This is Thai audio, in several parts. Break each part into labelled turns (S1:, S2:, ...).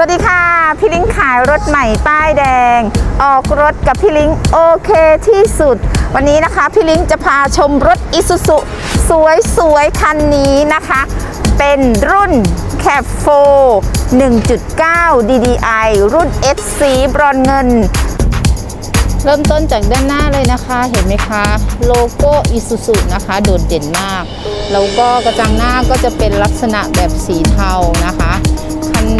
S1: สวัสดีค่ะ พี่ลิงขายรถใหม่ป้ายแดง ออกรถกับพี่ลิงโอเคที่สุด วันนี้นะคะพี่ลิงจะพาชมรถอิสุสุสวยสวยๆคันนี้นะคะ เป็นรุ่น c a p 4 1.9 DDI รุ่น SC บรอนเงิน เริ่มต้นจากด้านหน้าเลยนะคะ เห็นไหมคะ โลโก้อิสุสุนะคะ โดดเด่นมาก แล้วก็กระจังหน้าก็จะเป็นลักษณะแบบสีเทานะคะ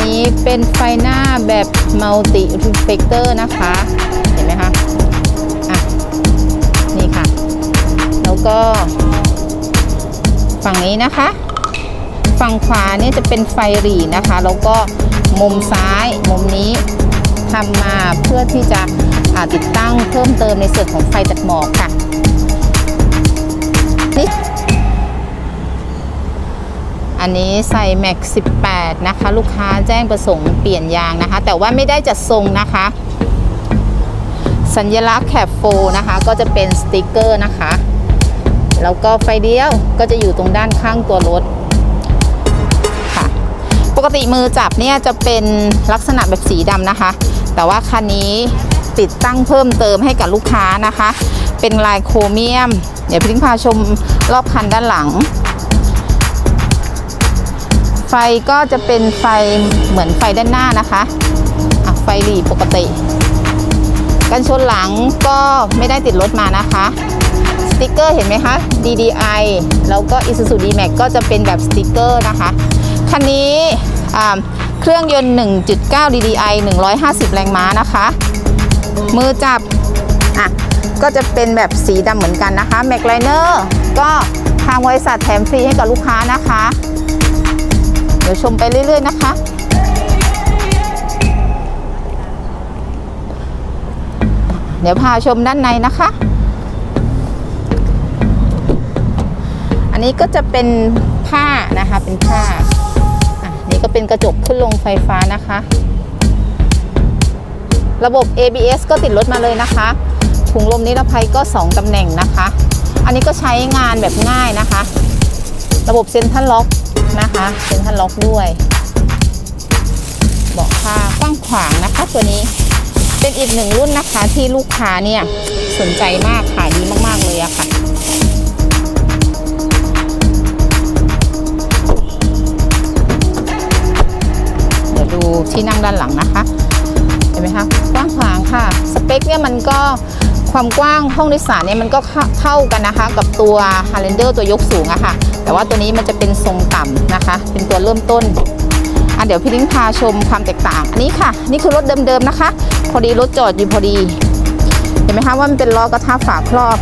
S1: นี้เป็นไฟหน้าแบบมัลติรีเฟกเตอร์นะคะ เห็นไหมคะอะนี่ค่ะ แล้วก็ ฝั่งนี้นะคะ ฝั่งขวาเนี่ยจะเป็นไฟหรี่นะคะ แล้วก็มุมซ้ายมุมนี้ทำมาเพื่อที่จะติดตั้งเพิ่มเติมในส่วนของไฟตัดหมอกค่ะ อันนี้ใส่แม็ก18 นะคะ ลูกค้าแจ้งประสงค์เปลี่ยนยางนะคะ แต่ว่าไม่ได้จัดทรงนะคะ สัญลักษณ์แคปโฟนะคะ ก็จะเป็นสติกเกอร์นะคะ แล้วก็ไฟเลี้ยวก็จะอยู่ตรงด้านข้างตัวรถค่ะ ปกติมือจับเนี่ยจะเป็นลักษณะแบบสีดำนะคะ แต่ว่าคันนี้ติดตั้งเพิ่มเติมให้กับลูกค้านะคะ เป็นลายโครเมียม เดี๋ยวพิ้งพาชมรอบคันด้านหลัง ไฟก็จะเป็นไฟเหมือนไฟด้านหน้านะคะะไฟหลีปกติ กันชนหลังก็ไม่ได้ติดรถมานะคะสติกเกอร์เห็นไหมคะ DDI แล้วก็ Isuzu D-Max ก็จะเป็นแบบสติกเกอร์นะคะ คันนี้เครื่องยนต์ 1.9 DDI 150 แรงม้านะคะ มือจับอะก็จะเป็นแบบสีดำเหมือนกันนะคะ Mac Liner ก็ทางบริษัทแถมฟรีให้กับลูกค้านะคะ ดี๋ยวชมไปเรื่อย ๆ นะคะ เดี๋ยวพาชมด้านในนะคะ อันนี้ก็จะเป็นผ้านะคะ เป็นผ้าอะนี่ก็เป็นกระจกขึ้นลงไฟฟ้านะคะ ระบบ ABS ก็ติดรถมาเลยนะคะถุงลมนิรภัยก็ 2ตำแหน่งนะคะ อันนี้ก็ใช้งานแบบง่ายนะคะ ระบบเซ็นทรัลล็อก นะคะเซ็นทรัลล็อกด้วยเบาะผ้ากว้างขวางนะคะ ตัวนี้เป็นอีกหนึ่งรุ่นนะคะที่ลูกค้าเนี่ยสนใจมากขายดีมากๆเลยอะค่ะเดี๋ยวดูที่นั่งด้านหลังนะคะเห็นไหมคะกว้างขวางค่ะ สเปคเนี่ยมันก็ความกว้างห้องโดยสารเนี่ยมันก็เข้าเท่ากันนะคะ กับตัว Highlander ตัวยกสูงอะค่ะ แต่ว่าตัวนี้มันจะเป็นทรงต่ำนะคะ เป็นตัวเริ่มต้นอะเดี๋ยวพี่ลิ้งพาชมความแตกต่าง อันนี้ค่ะ นี่คือรถเดิมๆนะคะ พอดีรถจอดอยู่พอดี เห็นไหมคะว่ามันเป็นล้อกระทะฝาครอบ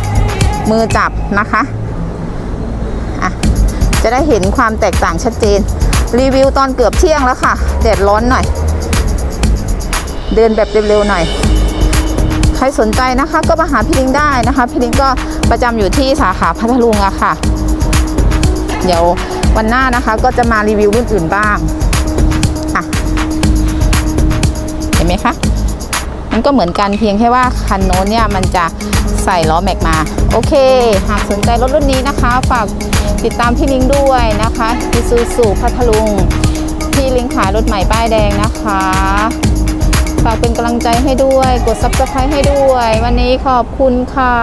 S1: มือจับนะคะอะจะได้เห็นความแตกต่างชัดเจน รีวิวตอนเกือบเที่ยงแล้วค่ะแดดร้อนหน่อย เดินแบบเร็วๆหน่อย ใครสนใจนะคะ ก็มาหาพี่ลิงได้นะคะ พี่ลิงก็ประจำอยู่ที่สาขาพัทลุงอะค่ะ เดี๋ยววันหน้านะคะก็จะมารีวิวรุ่นอื่นบ้างค่ะเห็นไหมคะมันก็เหมือนกันเพียงแค่ว่าคันโน้นเนี่ยมันจะใส่ล้อแม็กมา โอเค หากสนใจรถรุ่นนี้นะคะ ฝากติดตามพี่ลิงด้วยนะคะพิซูซูพัทลุงพี่ลิงขายรถใหม่ป้ายแดงนะคะฝากเป็นกำลังใจให้ด้วย กด subscribe ให้ด้วย วันนี้ขอบคุณค่ะ